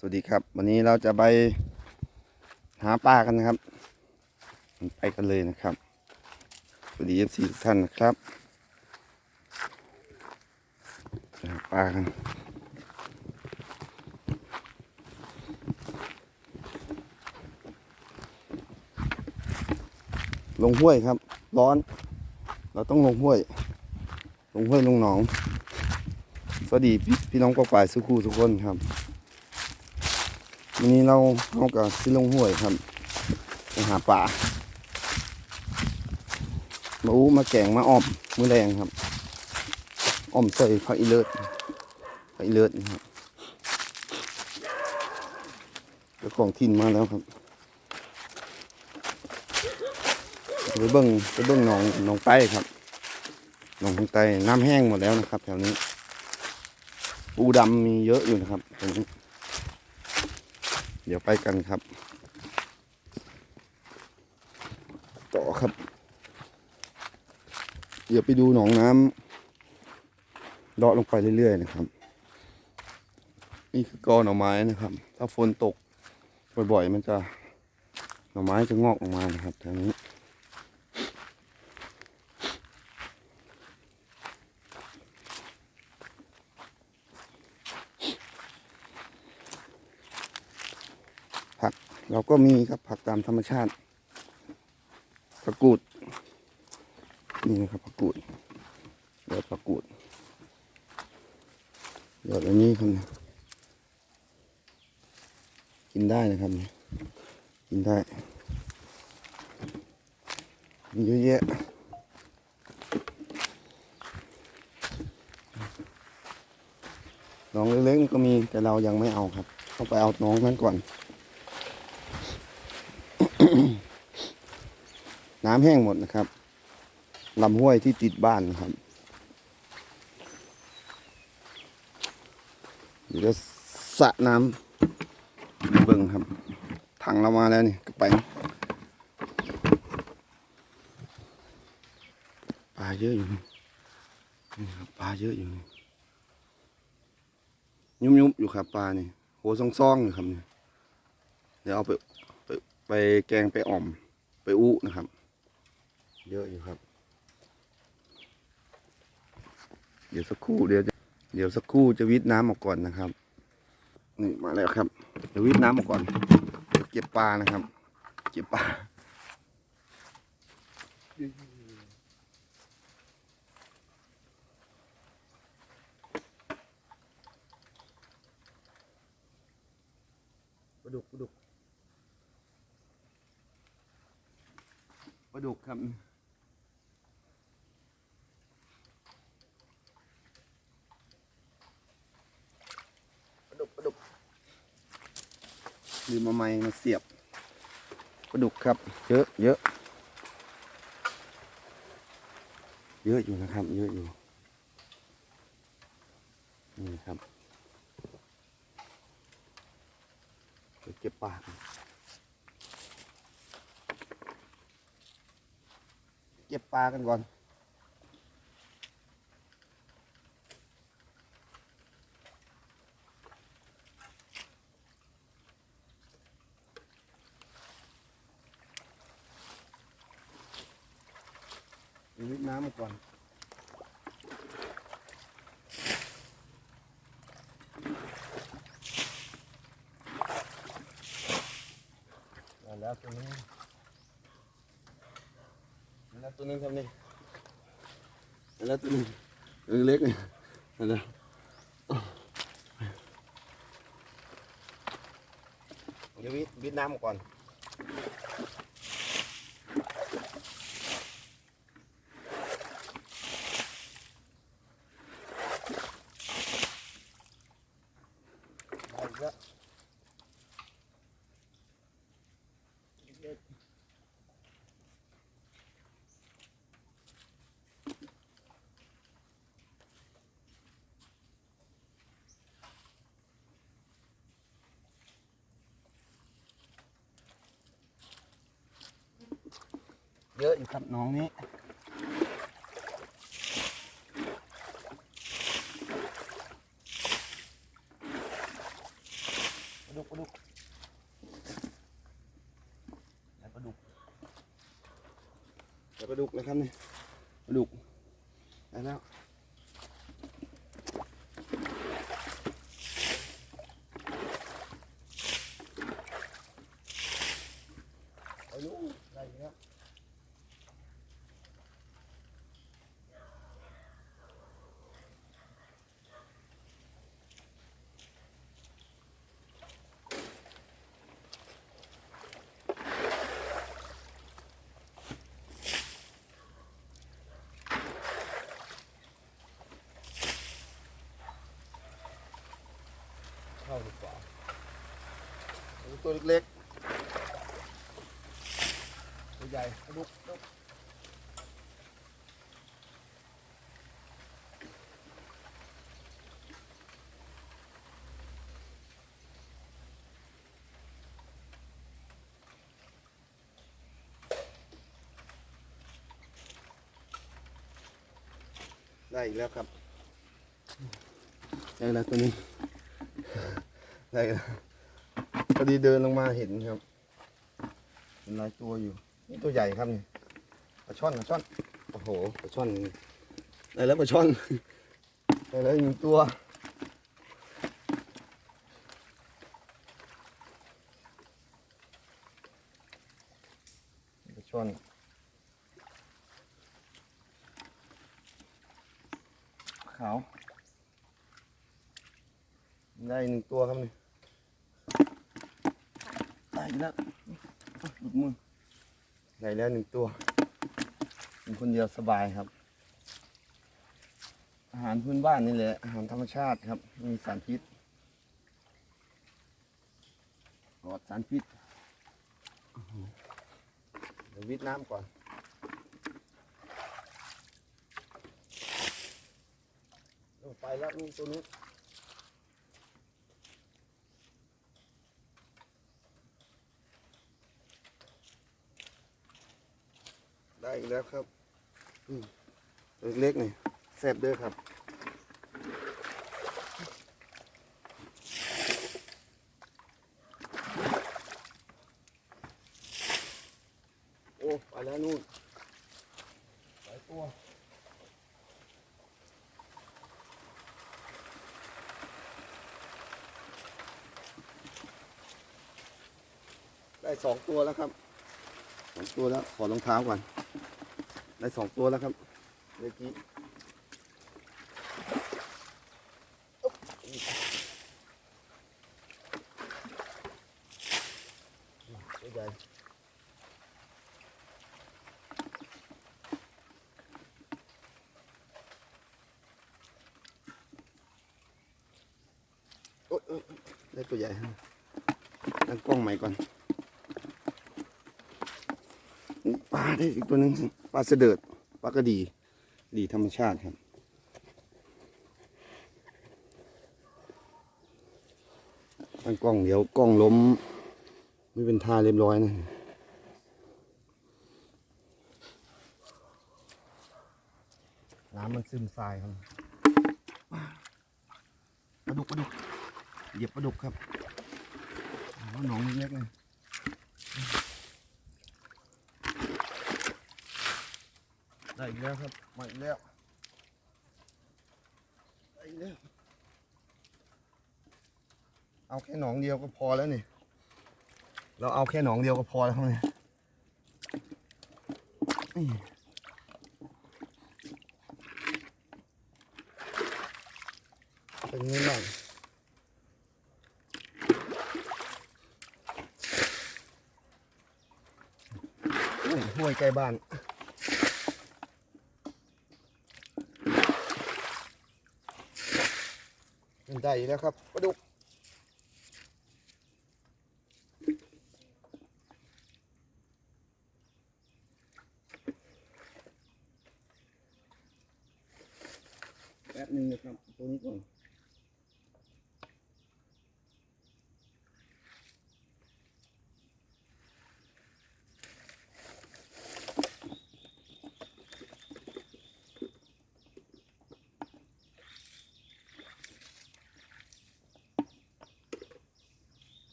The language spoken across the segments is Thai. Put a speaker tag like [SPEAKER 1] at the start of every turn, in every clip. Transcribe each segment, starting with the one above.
[SPEAKER 1] สวัสดีครับ วันนี้เราจะไปหาปลากันนะครับ ไปกันเลยนะครับ สวัสดีเอฟซีทุกท่านนะครับหาปลากันลงห้วยครับ ร้อน เราต้องลงห้วย ลงห้วยลงหนอง สวัสดีพี่พน้องปอกป่ายสุขูทุกคนครับ วันนี้เราเอากับสิลงห้วยครับไปหาปลามาอู้มาแกงมาอ้อมมือแรงครับอ้อมใส่ผักอีเลิศผักอีเลิศนะครับเจ้าของถิ่นมาแล้วครับไปเบิ้งไปเบิ้งหนองหนองไต้ครับหนองทางไต้น้ำแห้งหมดแล้วนะครับ แถวนี้ ปูดำมีเยอะอยู่นะครับตรงนี้ เดี๋ยวไปกันครับ ต่อครับ เดี๋ยวไปดูหนองน้ำเลาะลงไปเรื่อยๆนะครับ นี่คือกอหน่อไม้นะครับ ถ้าฝนตกบ่อยๆ มันจะหน่อไม้จะงอกออกมานะครับแถวนี้ เราก็มีครับผักตามธรรมชาติผักกูด นี่นะครับผักกูดยอดผักกูดยอดอันนี้ครับนี่ยกินได้นะครับเนี่ยกินได้มีเยอะแยะน้องเล็กๆก็มีแต่เรายังไม่เอาครับ ต้องไปเอาน้องนั้นก่อน น้ำแห้งหมดนะครับลำห้วยที่ติดบ้านนะครับ เดี๋ยวจะสระน้ำเบิ่งครับ ถังเรามาแล้วนี่กระไปปลาเยอะอยู่นี่นี่ครับปลาเยอะอยู่นี่ยุบๆอยู่ครับปลานี่โหซองๆอยู่ครับนี่เดี๋ยวเอาไปไปไปแกงไปอ่อมไปอู้นะครับ เยอะอยู่ครับ เดี๋ยวสักครู่เดี๋ยวเดี๋ยวสักครู่จะวิทน้ำออกก่อนนะครับนี่มาแล้วครับเดี๋ยววิทน้ำออกก่อนเดี๋ยวเก็บปลานะครับ เก็บปลาปลาดุกปลาดุกปลาดุกครับ ปลาดุกปลาดุก ลืมมาไม้มาเสียบปลาดุกครับ เยอะเยอะ เยอะอยู่นะครับ เยอะอยู่นี่ครับเดี๋ยวเก็บปลากเก็บปลากันก่อน วิทน้ำมาก่อนมาแล้วตัวนี้มาแล้วตัวนึงครับนี่มาแล้วตัวนึงตัวเล็กนี่มาแล้วเดี๋ยววิทวิทน้ำมาก่อน เอาอีกแล้วเยอะอยู่ครับน้องนี้ ด ดุกปลาดุกได้ปลาดุกได้ ปลาดุกนะครับนี่ปลาดุกได้แล้วเอาลูกได้แล้วเข้า ดีกว่าตัวเล็กๆตัวใหญ่ลุกลุกได้อีกแล้วครับ ได้แล้วตัวนี้ ได้แล้วพอดีเดินลงมาเห็นครับเป็นหลายตัวอยู่ นี่ตัวใหญ่ครับนี่ปลาช่อนปลาช่อนโอ้โหปลาช่อนได้แล้วปลาช่อนได้แล้วหนึ่งตัว ปลาช่อน ขาว ได้หนึ่งตัวครับนี่ได้แล้วหลุดมือได้แล้วหนึ่งตัวเป็นคนเดียวสบายครับ อาหารพื้นบ้านนี่แหละอาหารธรรมชาติครับมีสารพิษปลอดสารพิษเดี๋ยววิทน้ำก่อนลงไปแล้วนี่ตัวนี้ ได้อีกแล้วครับอืมตัวเล็กๆนี่แซ่บเด้อครับโอ้ไปแล้วนู่นหลายตัวได้สองตัวแล้วครับสองตัวแล้วขอรองเท้าก่อน ได้สองตัวแล้วครับเมื่อกี้ตัวใหญ่โอ๊ยได้ตัวใหญ่ครับตั้งกล้องใหม่ก่อนปลาได้อีกตัวหนึ่ง ลาเสดิดปลากระดี ดีธรรมชาติครับ ตั้งกล้องเดี๋ยวกล้องล้ม ไม่เป็นท่าเรียบร้อยนะน้ำมันซึมทรายครับปลาดุกปลาดุกเหยียบปลาดุกครับอ๋อหนองเล็กๆเลย ได้อีกแล้วครับมาอีกแล้วได้อีกแล้วเอาแค่หนองเดียวก็พอแล้วนี่ เราเอาแค่หนองเดียวก็พอแล้วครับเนี่ยเป็นไงบ้างอุ้ยห้วยใกล้บ้าน ได้แล้วครับปลาดุกแป๊บหนึงนะครับ ตัวนี้ก่อน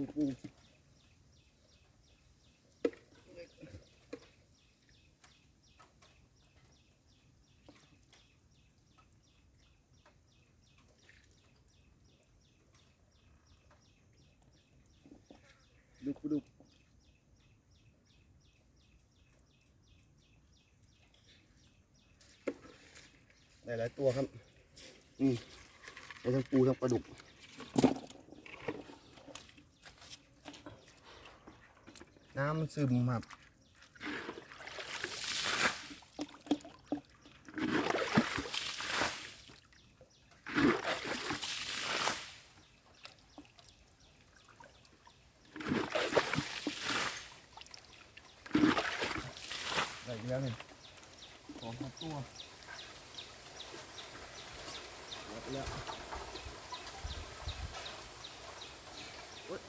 [SPEAKER 1] ปูปูดุกดุกหลายตัวครับ อืมทั้งปูทั้งปลาดุก น้ำมันซึมครับ ได้อีกแล้วนี่สองสามตัวหมดแล้วโอ๊ย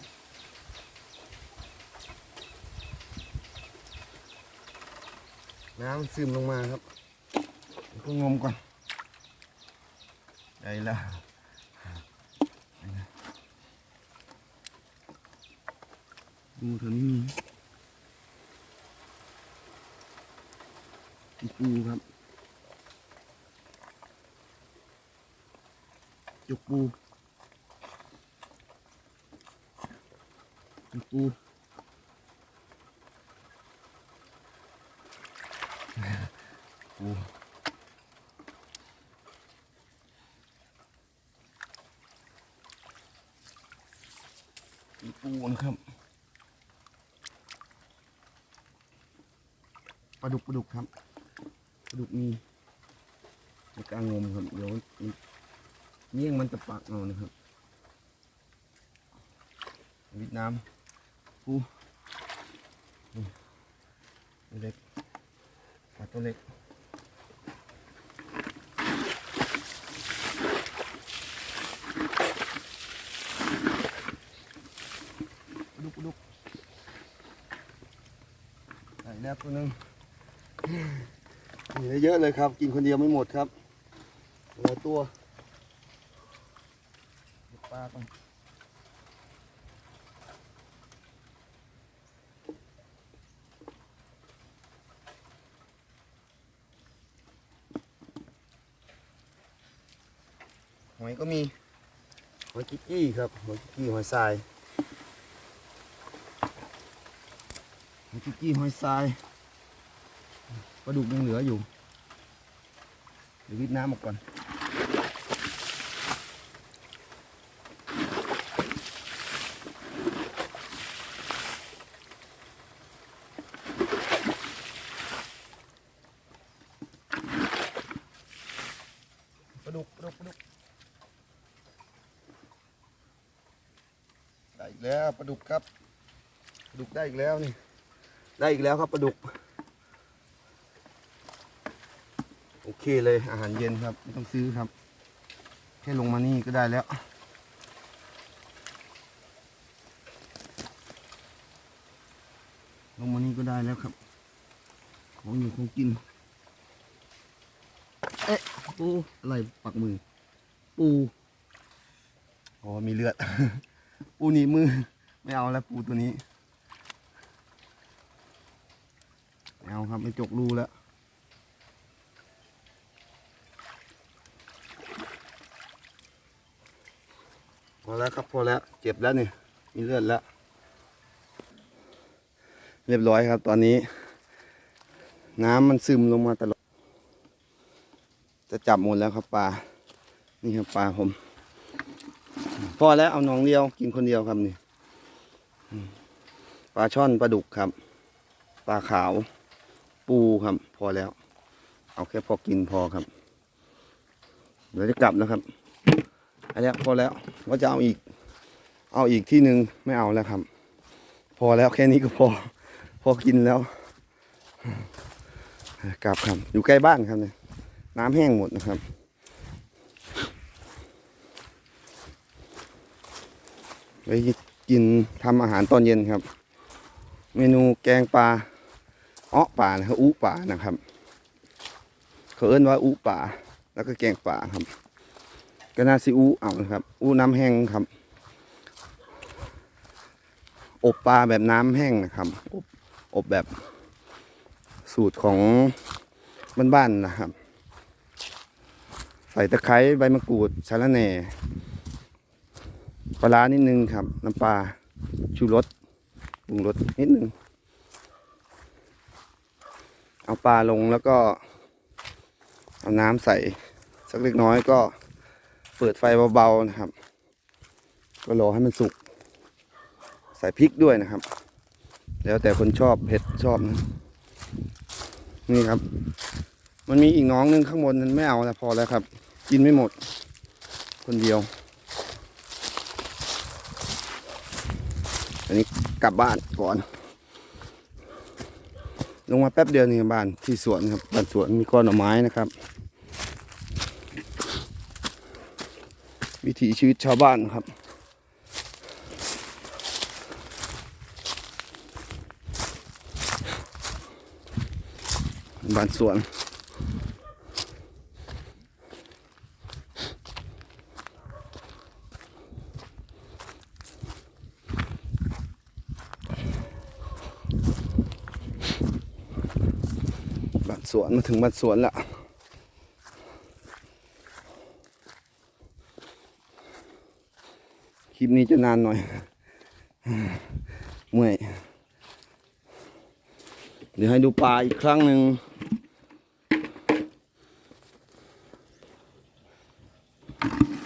[SPEAKER 1] น้ำซึมลงมาครับก็งมก่อนได้ล้วดูเถอะนี่ปูครับยกปูยกปู ปูมีปูนะครับปลาดุกปลาดุกครับปลาดุกมีในกางงมครับเดี๋ยวมันเงี้ยงมันจะปักเอานะครับวิดน้ำปูตัวเล็กปลาตัวเล็กปลาดุกปลาดุก ได้แล้วตัวหนึงมีเยอะเลยครับ กินคนเดียวไม่หมดครับหลายตัวเก็บปลาก่อนหอยก็มีหอยกิ๊กกี้ครับหอยกิ๊กกี้หอยทราย หอยกิ๊กกี้หอยทรายปลาดุกยังเหลืออยู่เดี๋ยววิดน้ำออกก่อน ปลาดุกปลาดุกปลาดุกได้อีกแล้วปลาดุกครับ ปลาดุกได้อีกแล้วนี่ ได้อีกแล้วครับปลาดุก โอเคเลยอาหารเย็นครับไม่ต้องซื้อครับ แค่ลงมานี่ก็ได้แล้ว ลงมานี่ก็ได้แล้วครับ ของอยู่ของกิน เอ๊ะปูอะไรปักมือ ปูอ๋อมีเลือด ปูหนีบมือ ไม่เอาแล้วปูตัวนี้ไม่ เอาครับไม่จกรูแล้วพอแล้วครับพอแล้วเจ็บแล้วนี่มีเลือดแล้ว เรียบร้อยครับ ตอนนี้ น้ำมันซึมลงมาตลอด จะจับหมดแล้วครับปลา นี่ครับปลาผมพอแล้วเอาหนองเดียวกินคนเดียวครับนี่ปลาช่อนปลาดุกครับ ปลาขาว ปูครับ พอแล้ว เอาแค่พอกินพอครับเดี๋ยวจะกลับแล้วครับอันนี้พอแล้วว่าจะเอาอีก เอาอีกที่หนึ่งไม่เอาแล้วครับ พอแล้วแค่นี้ก็พอ พอกินแล้ว กลับครับ อยู่ใกล้บ้านครับเนี่ยน้ำแห้งหมดนะครับไปกินทำอาหารตอนเย็นครับ เมนูแกงปลา อ้อป่านะครับอู้ป่านะครับ เขาเอิ้นว่าอู้ป่า แล้วก็แกงป่าครับ ก็น่าซิอูเอานะครับ อู้น้ำแห้งครับ อบปลาแบบน้ำแห้งนะครับ อบอบแบบสูตรของบ้านๆนะครับ ใส่ตะไคร้ใบมะกรูดสาระแหน่ปลาร้านิดนึงครับ น้ำปลาชูรสปรุงรสนิดนึง เอาปลาลงแล้วก็ เอาน้ำใส่สักเล็กน้อยก็เปิดไฟเบาๆนะครับ ก็รอให้มันสุก ใส่พริกด้วยนะครับ แล้วแต่คนชอบเผ็ดชอบนะนี่ครับ มันมีอีกน้องนึงข้างบนนั้นไม่เอาแล้วพอแล้วครับ กินไม่หมด คนเดียว อันนี้กลับบ้านก่อน ลงมาแป๊บเดียวนี่บ้านที่สวนครับบ้านสวนมีก้อนหน่อไม้นะครับ วิถีชีวิตชาวบ้านครับ บ้านสวน สวนมาถึงบ้านสวนละคลิปนี้จะนานหน่อย เมื่อย เดี๋ยวให้ดูปลาอีกครั้งหนึ่ง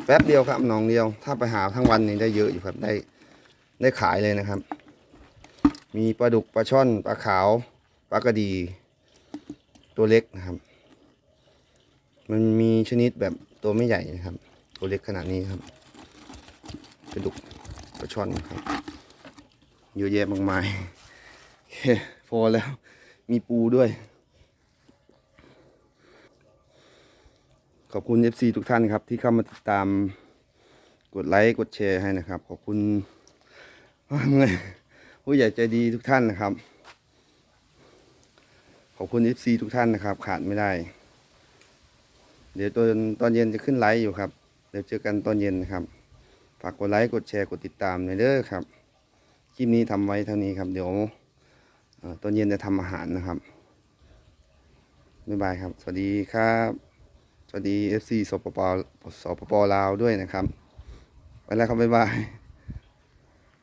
[SPEAKER 1] แป๊บเดียวครับหนองเดียว ถ้าไปหาทั้งวันนี่ได้เยอะอยู่ครับได้ได้ขายเลยนะครับ มีปลาดุกปลาช่อนปลาขาวปลากระดี ตัวเล็กนะครับ มันมีชนิดแบบตัวไม่ใหญ่นะครับ ตัวเล็กขนาดนี้ครับปลาดุกปลาช่อนครับเยอะแยะมากมายโอเคพอแล้วมีปูด้วย ขอบคุณ FC ทุกท่านครับ ที่เข้ามาติดตามกดไลค์กดแชร์ให้นะครับ ขอบคุณวเมื่อยผู้ใหญ่ใจดีทุกท่านนะครับ ขอบคุณ FC ทุกท่านนะครับ ขาดไม่ได้ เดี๋ยวตอนตอนเย็นจะขึ้นไลฟ์อยู่ครับ เดี๋ยวเจอกันตอนเย็นนะครับ ฝากกดไลค์กดแชร์กดติดตามหน่อยเด้อครับ คลิปนี้ทำไว้เท่านี้ครับ เดี๋ยวตอนเย็นจะทำอาหารนะครับบ๊ายบายครับ สวัสดีครับ สวัสดี FC สปปสปปลาวด้วยนะครับ ไปแล้วครับบ๊ายบาย